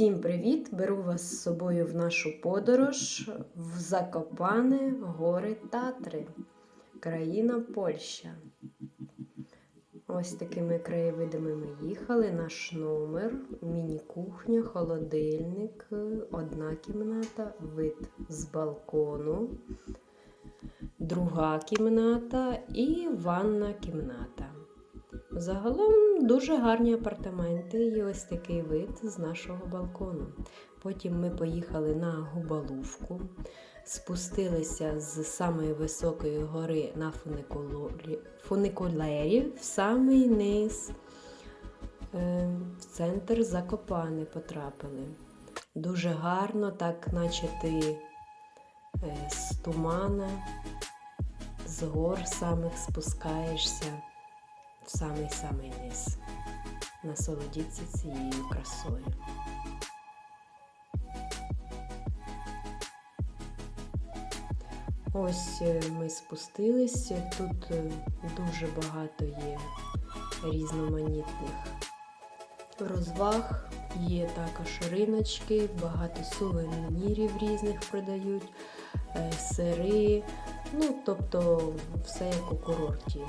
Всім привіт! Беру вас з собою в нашу подорож в Закопане гори Татри, країна Польща. Ось такими краєвидами ми їхали. Наш номер, міні-кухня, холодильник, одна кімната, вид з балкону, друга кімната і ванна кімната. Загалом дуже гарні апартаменти і ось такий вид з нашого балкону. Потім ми поїхали на Губалувку, спустилися з самої високої гори на фуникулері в самий низ, е, в центр Закопани потрапили. Дуже гарно, так наче ти е, з тумана, з гор самих спускаєшся самий-самий низ. Насолодіться цією красою. Ось е, ми спустилися. Тут е, дуже багато є різноманітних розваг. Є також риночки, багато сувенірів різних продають, е, сири, ну тобто все як у курорті.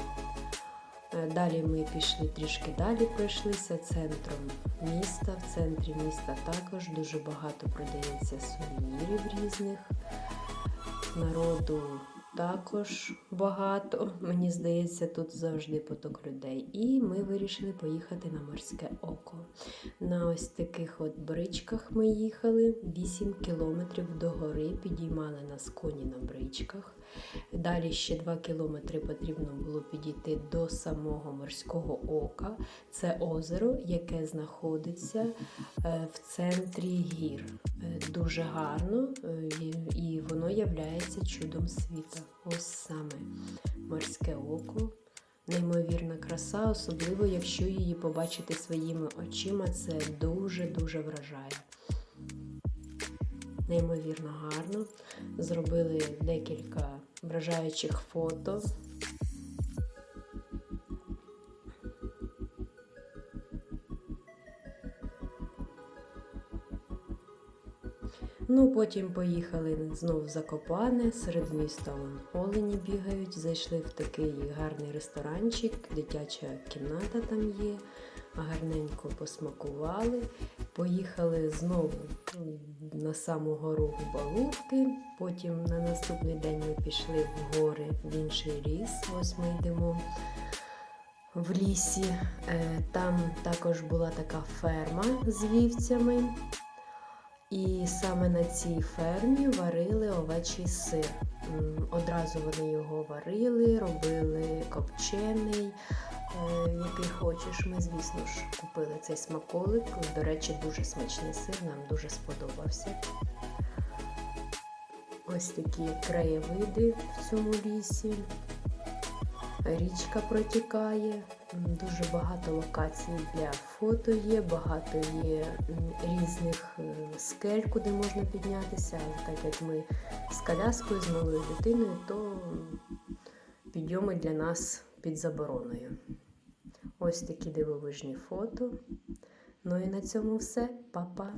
Е, Далі ми пішли трішки далі, пройшлися центром міста. В центрі міста також дуже багато продається сувенірів різних. Народу також багато. Мені здається, тут завжди поток людей. І ми вирішили поїхати на морське око. На ось таких от бричках ми їхали 8 кілометрів до гори, підіймали нас коні на бричках. Далі ще 2 кілометри потрібно було підійти до самого морського ока. Це озеро, яке знаходиться е, в центрі гір. Е, Дуже гарно е, і- воно являється чудом світа. Ось саме морське око. Неймовірна краса, особливо якщо її побачити своїми очима, це дуже-дуже вражає. Неймовірно гарно. Зробили декілька вражаючих фото. Ну, потім поїхали знову в Закопане, серед міста олені бігають, зайшли в такий гарний ресторанчик, дитяча кімната там є, гарненько посмакували. Поїхали знову на саму гору Губалувки. Потім на наступний день ми пішли в гори в інший ліс. Ось ми йдемо в лісі. Е, Там також була така ферма з вівцями. І саме на цій фермі варили овечий сир. Одразу вони його варили, робили копчений, е, який хочеш. Ми, звісно ж, купили цей смаколик. До речі, дуже смачний сир, нам дуже сподобався. Ось такі краєвиди в цьому лісі. Річка протікає, дуже багато локацій для фото є, багато є різних е, скель, куди можна піднятися. Але так як ми з коляскою, з малою дитиною, то підйоми для нас під забороною. Ось такі дивовижні фото. Ну і на цьому все. Па-па!